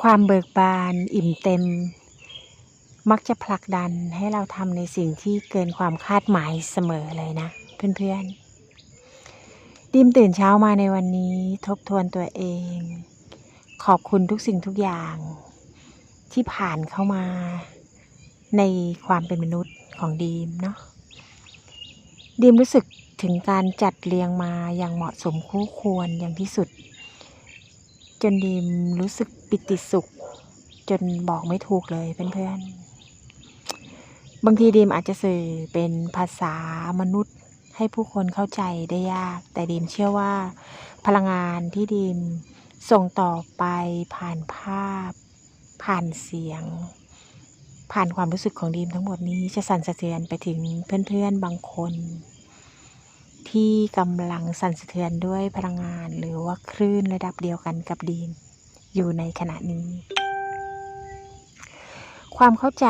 ความเบิกบานอิ่มเต็ม มักจะผลักดันให้เราทำในสิ่งที่เกินความคาดหมายเสมอเลยนะเพื่อนๆดิมตื่นเช้ามาในวันนี้ทบทวนตัวเอง ขอบคุณทุกสิ่งทุกอย่าง ที่ผ่านเข้ามาในความเป็นมนุษย์ของดีมเนาะดีมรู้สึกถึงการจัดเรียงมาอย่างเหมาะสมคู่ควรอย่างที่สุด จนดีมรู้สึกปิติสุข จนบอกไม่ถูกเลยเพื่อนๆ บางทีดีมอาจจะสื่อเป็นภาษามนุษย์ให้ผู้คนเข้าใจได้ยาก แต่ดีมเชื่อว่า พลังงานที่ดีมส่งต่อไปผ่านภาพ ผ่านเสียง ผ่านความรู้สึกของดีมทั้งหมดนี้จะสั่นสะเทือนไปถึงเพื่อนๆบางคน ที่กำลังสั่นสะเทือนด้วยพลังงาน หรือว่าคลื่นระดับเดียวกันกับดีมอยู่ในขณะนี้ ความเข้าใจ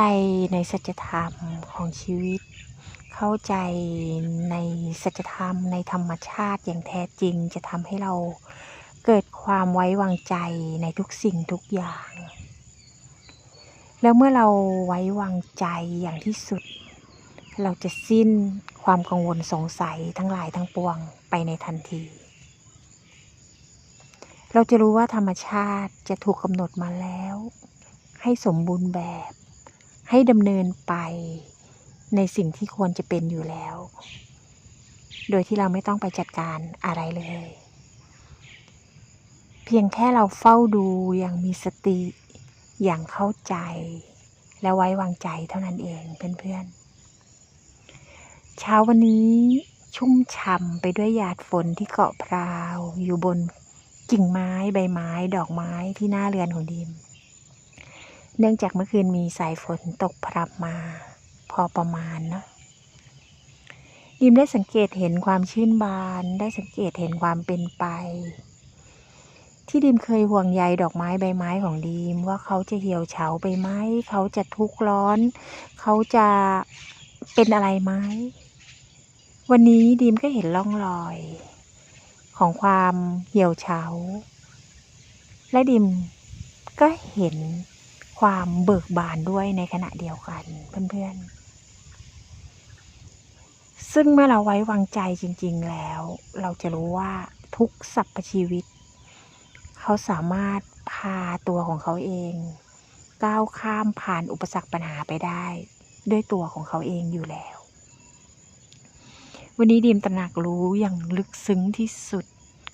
ในสัจธรรมของชีวิต เข้าใจในสัจธรรมในธรรมชาติอย่างแท้จริงจะทำให้เราเกิดความไว้วางใจในทุกสิ่งทุกอย่าง แล้วเมื่อเราไว้วางใจอย่างที่สุด เราจะสิ้นความกังวลสงสัยทั้งหลายทั้งปวงไปในทันที เราจะรู้ว่าธรรมชาติจะถูกกำหนดมาแล้ว ให้สมบูรณ์แบบ ให้ดำเนินไปในสิ่งที่ควรจะเป็นอยู่แล้ว โดยที่เราไม่ต้องไปจัดการอะไรเลย เพียงแค่เราเฝ้าดูอย่างมีสติ อย่างเข้าใจ และไว้วางใจเท่านั้นเองเพื่อนๆ เช้าวันนี้ชุ่มฉ่ำไปด้วยหยาดฝนที่เกาะพราว อยู่บนกิ่งไม้ใบไม้ ดอกไม้ที่หน้าเรือนของดิม เนื่องจากเมื่อคืนมีสายฝนตกพรำมา พอประมาณเนาะดิมได้สังเกตเห็นความชื่นบานได้สังเกตเห็นความเป็นไป ที่ดิมเคยห่วงใยดอกไม้ใบไม้ของดิมว่าเขาจะเหี่ยวเฉาไปไหมเขาจะทุกข์ร้อน เขาจะเป็นอะไรไหม วันนี้ดิมก็เห็นร่องรอย ของความเหี่ยวเฉา และดิมก็เห็นความเบิกบานด้วยในขณะเดียวกันเพื่อนๆ ซึ่งเมื่อเราไว้วางใจจริง ๆแล้ว เราจะรู้ว่าทุกสรรพชีวิต เขาสามารถพาตัวของเขาเอง ก้าวข้ามผ่านอุปสรรคปัญหาไปได้ ด้วยตัวของเขาเองอยู่แล้ว วันนี้ดีมตระหนักรู้อย่างลึกซึ้งที่สุด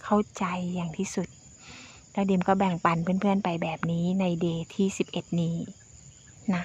เข้าใจอย่างที่สุด แล้วดีมก็แบ่งปันเพื่อนๆไปแบบนี้ในเดย์ที่ 11 นี้นะ